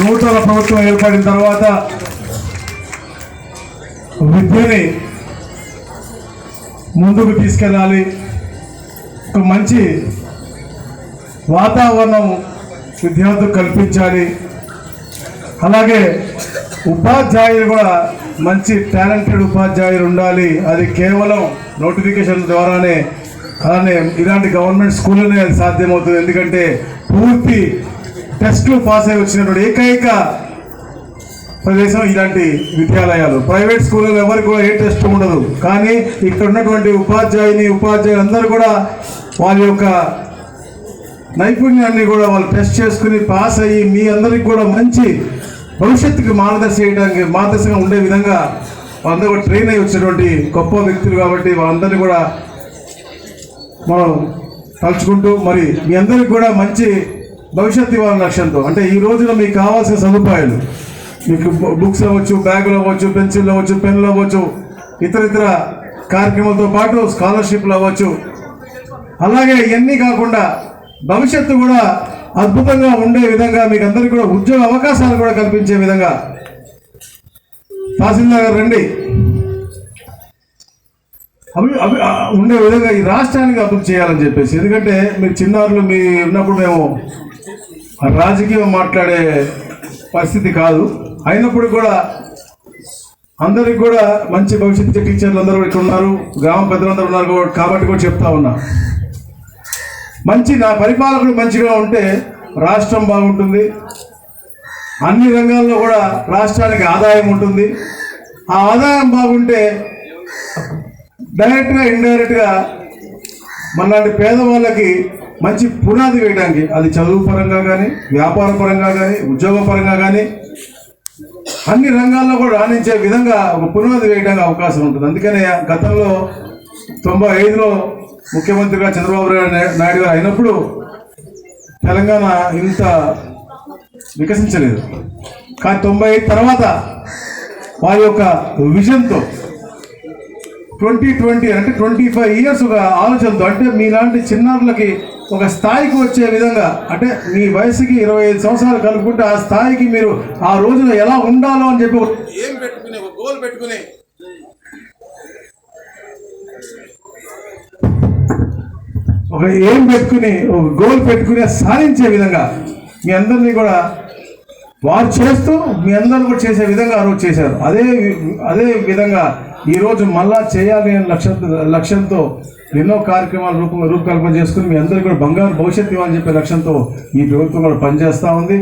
నూతన ప్రభుత్వం ఏర్పడిన తర్వాత విద్యని ముందుకు తీసుకెళ్ళాలి. ఒక మంచి వాతావరణం విద్యార్థులకు కల్పించాలి. అలాగే ఉపాధ్యాయులు కూడా మంచి టాలెంటెడ్ ఉపాధ్యాయులు ఉండాలి. అది కేవలం నోటిఫికేషన్ ద్వారానే అలానే ఇలాంటి గవర్నమెంట్ స్కూల్లోనే అది సాధ్యమవుతుంది. ఎందుకంటే పూర్తి టెస్టులు పాస్ అయి వచ్చినటువంటి ఏకైక ప్రదేశం ఇలాంటి విద్యాలయాలు. ప్రైవేట్ స్కూళ్ళలో ఎవరికి కూడా ఏ టెస్ట్ ఉండదు. కానీ ఇక్కడ ఉన్నటువంటి ఉపాధ్యాయుని ఉపాధ్యాయులు అందరూ కూడా వాళ్ళ యొక్క నైపుణ్యాన్ని కూడా వాళ్ళు టెస్ట్ చేసుకుని పాస్ అయ్యి మీ అందరికి కూడా మంచి భవిష్యత్తుకి మార్గదర్శనం చేయడానికి మార్గదర్శకంగా ఉండే విధంగా వాళ్ళందరూ కూడా ట్రైన్ అయ్యి వచ్చినటువంటి గొప్ప వ్యక్తులు కాబట్టి వాళ్ళందరినీ కూడా మనం తలుచుకుంటూ మరి మీ అందరికి కూడా మంచి భవిష్యత్తు ఇవ్వాలని లక్ష్యంతో. అంటే ఈ రోజున మీకు కావాల్సిన సదుపాయాలు. మీకు బుక్స్ అవ్వచ్చు బ్యాగులు అవ్వచ్చు పెన్సిల్ అవ్వచ్చు పెన్లు అవ్వచ్చు ఇతర ఇతర కార్యక్రమాలతో పాటు స్కాలర్షిప్లు అవ్వచ్చు. అలాగే ఇవన్నీ కాకుండా భవిష్యత్తు కూడా అద్భుతంగా ఉండే విధంగా మీకు అందరికీ కూడా ఉద్యోగ అవకాశాలు కూడా కల్పించే విధంగా. తహసీల్దార్ గారు రండి. అభి అభి ఉండే విధంగా ఈ రాష్ట్రానికి అభివృద్ధి చేయాలని చెప్పేసి. ఎందుకంటే మీరు చిన్నారులు మీ ఉన్నప్పుడు మేము రాజకీయం మాట్లాడే పరిస్థితి కాదు. అయినప్పుడు కూడా అందరికి కూడా మంచి భవిష్యత్తు టీచర్లు అందరూ ఇక్కడ ఉన్నారు. గ్రామ పెద్దలందరూ ఉన్నారు కాబట్టి కూడా చెప్తా ఉన్నా. మంచి నా పరిపాలకుడు మంచిగా ఉంటే రాష్ట్రం బాగుంటుంది. అన్ని రంగాల్లో కూడా రాష్ట్రానికి ఆదాయం ఉంటుంది. ఆ ఆదాయం బాగుంటే డైరెక్ట్గా ఇండైరెక్ట్గా మనలాంటి పేదవాళ్ళకి మంచి పునాది వేయడానికి అది చదువు పరంగా కానీ వ్యాపార పరంగా కానీ ఉద్యోగ పరంగా కానీ అన్ని రంగాల్లో కూడా రాణించే విధంగా ఒక పునాది వేయడానికి అవకాశం ఉంటుంది. అందుకనే గతంలో తొంభై ఐదులో ముఖ్యమంత్రిగా చంద్రబాబు నాయుడు గారు అయినప్పుడు తెలంగాణ ఇంత వికసించలేదు. కానీ తొంభై ఐదు తర్వాత వారి యొక్క విజన్తో ట్వంటీ ట్వంటీ అంటే ట్వంటీ ఫైవ్ ఇయర్స్ ఒక ఆలోచనతో అంటే మీలాంటి చిన్నారులకి ఒక స్థాయికి వచ్చే విధంగా అంటే మీ వయసుకి ఇరవై ఐదు సంవత్సరాలు కలుపుకుంటే ఆ స్థాయికి మీరు ఆ రోజున ఎలా ఉండాలో అని చెప్పి ఏం పెట్టుకుని ఒక గోల్ పెట్టుకుని. ఒక ఏం పెట్టుకుని ఒక గోల్ పెట్టుకుని సాధించే విధంగా మీ అందరినీ కూడా వారు చేస్తూ మీ అందరూ కూడా చేసే విధంగా ఆ రోజు చేశారు. అదే అదే విధంగా ఈరోజు మళ్ళా చేయాలి అనే లక్ష్యంతో లక్ష్యంతో ఎన్నో కార్యక్రమాలు రూప రూపకల్పన చేసుకుని మీ అందరికీ కూడా బంగారు భవిష్యత్తు ఇవ్వాలని చెప్పే లక్ష్యంతో ఈ ప్రభుత్వం కూడా పనిచేస్తూ ఉంది.